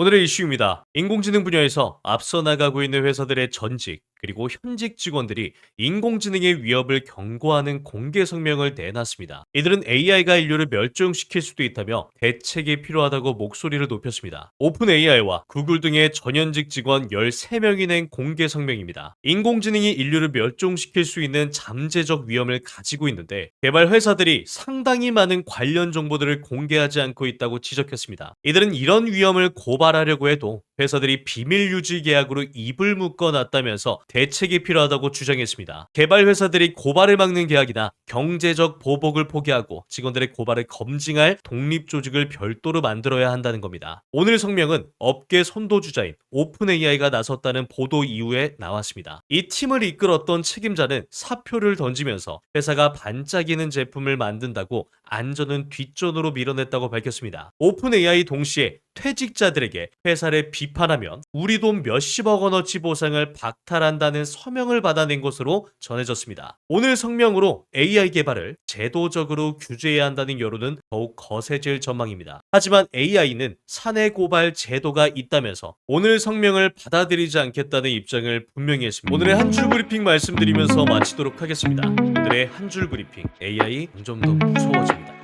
오늘의 이슈입니다. 인공지능 분야에서 앞서 나가고 있는 회사들의 전직 그리고 현직 직원들이 인공지능의 위협을 경고하는 공개 성명을 내놨습니다. 이들은 AI가 인류를 멸종시킬 수도 있다며 대책이 필요하다고 목소리를 높였습니다. 오픈 AI와 구글 등의 전현직 직원 13명이 낸 공개 성명입니다. 인공지능이 인류를 멸종시킬 수 있는 잠재적 위험을 가지고 있는데 개발 회사들이 상당히 많은 관련 정보들을 공개하지 않고 있다고 지적했습니다. 이들은 이런 위험을 고발하려고 해도 회사들이 비밀 유지 계약으로 입을 묶어 놨다면서 대책이 필요하다고 주장했습니다. 개발 회사들이 고발을 막는 계약이나 경제적 보복을 포기하고 직원들의 고발을 검증할 독립 조직을 별도로 만들어야 한다는 겁니다. 오늘 성명은 업계 선도주자인 오픈 AI가 나섰다는 보도 이후에 나왔습니다. 이 팀을 이끌었던 책임자는 사표를 던지면서 회사가 반짝이는 제품을 만든다고 안전은 뒷전으로 밀어냈다고 밝혔습니다. 오픈 AI 동시에 퇴직자들에게 회사를 비판하면 우리 돈 몇십억 원어치 보상을 박탈한다는 서명을 받아낸 것으로 전해졌습니다. 오늘 성명으로 AI 개발을 제도적으로 규제해야 한다는 여론은 더욱 거세질 전망입니다. 하지만 AI는 사내 고발 제도가 있다면서 오늘 성명을 받아들이지 않겠다는 입장을 분명히 했습니다. 오늘의 한 줄 브리핑 말씀드리면서 마치도록 하겠습니다. 오늘의 한 줄 브리핑 AI 점점 더 무서워집니다.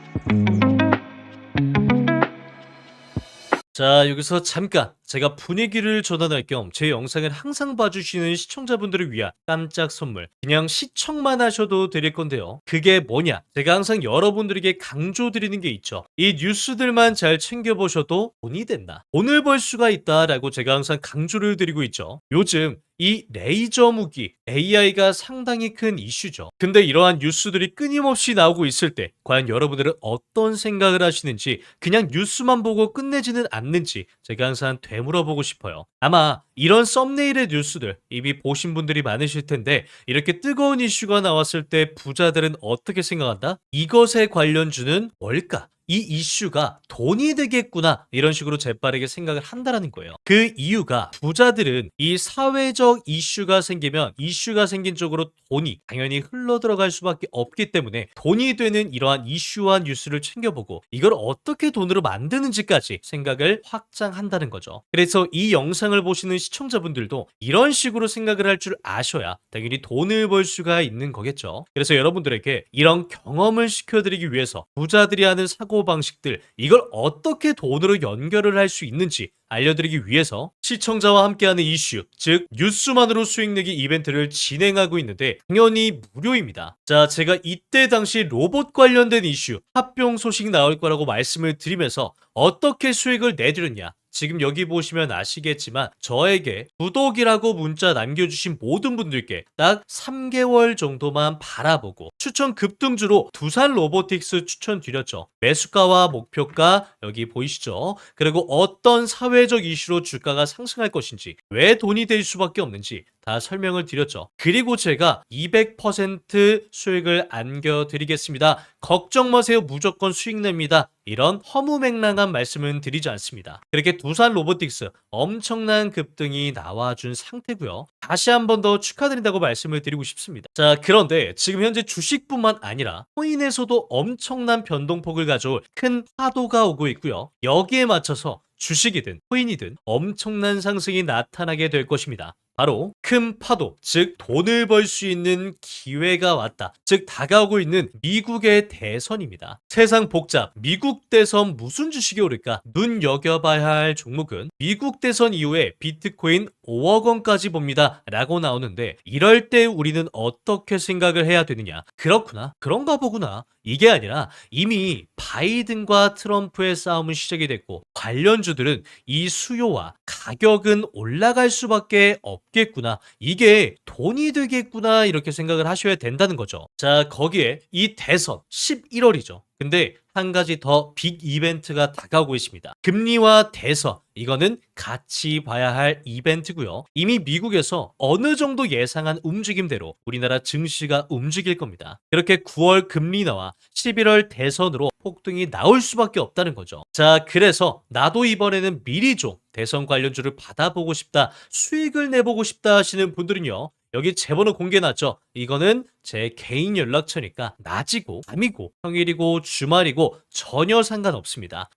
자, 여기서 잠깐 제가 분위기를 전환할 겸 제 영상을 항상 봐주시는 시청자분들을 위한 깜짝 선물. 그냥 시청만 하셔도 드릴 건데요. 그게 뭐냐? 제가 항상 여러분들에게 강조드리는 게 있죠. 이 뉴스들만 잘 챙겨보셔도 돈이 된다. 돈을 벌 수가 있다 라고 제가 항상 강조를 드리고 있죠. 요즘 이 레이저 무기 AI가 상당히 큰 이슈죠. 근데 이러한 뉴스들이 끊임없이 나오고 있을 때 과연 여러분들은 어떤 생각을 하시는지 그냥 뉴스만 보고 끝내지는 않는지 제가 항상 되 물어보고 싶어요. 아마 이런 썸네일의 뉴스들 이미 보신 분들이 많으실 텐데 이렇게 뜨거운 이슈가 나왔을 때 부자들은 어떻게 생각한다? 이것에 관련주는 뭘까? 이 이슈가 돈이 되겠구나 이런 식으로 재빠르게 생각을 한다라는 거예요. 그 이유가 부자들은 이 사회적 이슈가 생기면 이슈가 생긴 쪽으로 돈이 당연히 흘러 들어갈 수밖에 없기 때문에 돈이 되는 이러한 이슈와 뉴스를 챙겨보고 이걸 어떻게 돈으로 만드는지까지 생각을 확장한다는 거죠. 그래서 이 영상을 보시는 시청자분들도 이런 식으로 생각을 할 줄 아셔야 당연히 돈을 벌 수가 있는 거겠죠. 그래서 여러분들에게 이런 경험을 시켜드리기 위해서 부자들이 하는 사고 방식들 이걸 어떻게 돈으로 연결을 할 수 있는지 알려드리기 위해서 시청자와 함께하는 이슈, 즉 뉴스만으로 수익 내기 이벤트를 진행하고 있는데 당연히 무료입니다. 자, 제가 이때 당시 로봇 관련된 이슈 합병 소식 나올 거라고 말씀을 드리면서 어떻게 수익을 내드렸냐 지금 여기 보시면 아시겠지만 저에게 구독이라고 문자 남겨주신 모든 분들께 딱 3개월 정도만 바라보고 추천 급등주로 두산 로보틱스 추천드렸죠. 매수가와 목표가 여기 보이시죠? 그리고 어떤 사회적 이슈로 주가가 상승할 것인지 왜 돈이 될 수밖에 없는지 다 설명을 드렸죠. 그리고 제가 200% 수익을 안겨드리겠습니다. 걱정 마세요. 무조건 수익 냅니다. 이런 허무맹랑한 말씀은 드리지 않습니다. 그렇게 두산 로보틱스 엄청난 급등이 나와준 상태고요. 다시 한 번 더 축하드린다고 말씀을 드리고 싶습니다. 자, 그런데 지금 현재 주식뿐만 아니라 코인에서도 엄청난 변동폭을 가져올 큰 파도가 오고 있고요. 여기에 맞춰서 주식이든 코인이든 엄청난 상승이 나타나게 될 것입니다. 바로 큰 파도, 즉 돈을 벌 수 있는 기회가 왔다. 즉 다가오고 있는 미국의 대선입니다. 세상 복잡, 미국 대선 무슨 주식이 오를까? 눈여겨봐야 할 종목은 미국 대선 이후에 비트코인 5억 원까지 봅니다. 라고 나오는데 이럴 때 우리는 어떻게 생각을 해야 되느냐? 그렇구나. 그런가 보구나. 이게 아니라 이미 바이든과 트럼프의 싸움은 시작이 됐고 관련주들은 이 수요와 가격은 올라갈 수밖에 없겠구나. 이게 돈이 되겠구나. 이렇게 생각을 하셔야 된다는 거죠. 자, 거기에 이 대선 11월이죠. 근데 한 가지 더 빅 이벤트가 다가오고 있습니다. 금리와 대선. 이거는 같이 봐야 할 이벤트고요. 이미 미국에서 어느 정도 예상한 움직임대로 우리나라 증시가 움직일 겁니다. 그렇게 9월 금리 인하와 11월 대선으로 폭등이 나올 수밖에 없다는 거죠. 자, 그래서 나도 이번에는 미리 좀 대선 관련주를 받아보고 싶다, 수익을 내보고 싶다 하시는 분들은요. 여기 제 번호 공개해놨죠. 이거는 제 개인 연락처니까 낮이고 밤이고 평일이고 주말이고 전혀 상관없습니다.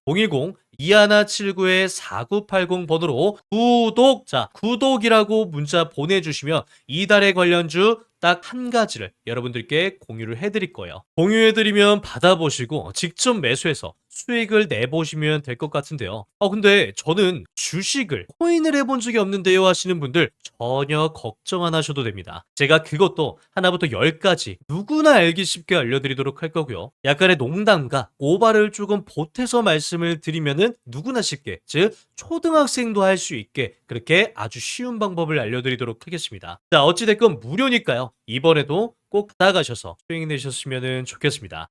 2179-4980번으로 구독, 자, 구독이라고 문자 보내주시면 이달의 관련주 딱 한 가지를 여러분들께 공유를 해드릴 거예요. 공유해드리면 받아보시고 직접 매수해서 수익을 내보시면 될 것 같은데요. 어, 근데 저는 주식을 코인을 해본 적이 없는데요 하시는 분들 전혀 걱정 안 하셔도 됩니다. 제가 그것도 하나부터 열까지 누구나 알기 쉽게 알려드리도록 할 거고요. 약간의 농담과 오바를 조금 보태서 말씀을 드리면은 누구나 쉽게, 즉 초등학생도 할 수 있게 그렇게 아주 쉬운 방법을 알려드리도록 하겠습니다. 자, 어찌됐건 무료니까요. 이번에도 꼭 받아가셔서 수익 내셨으면 좋겠습니다.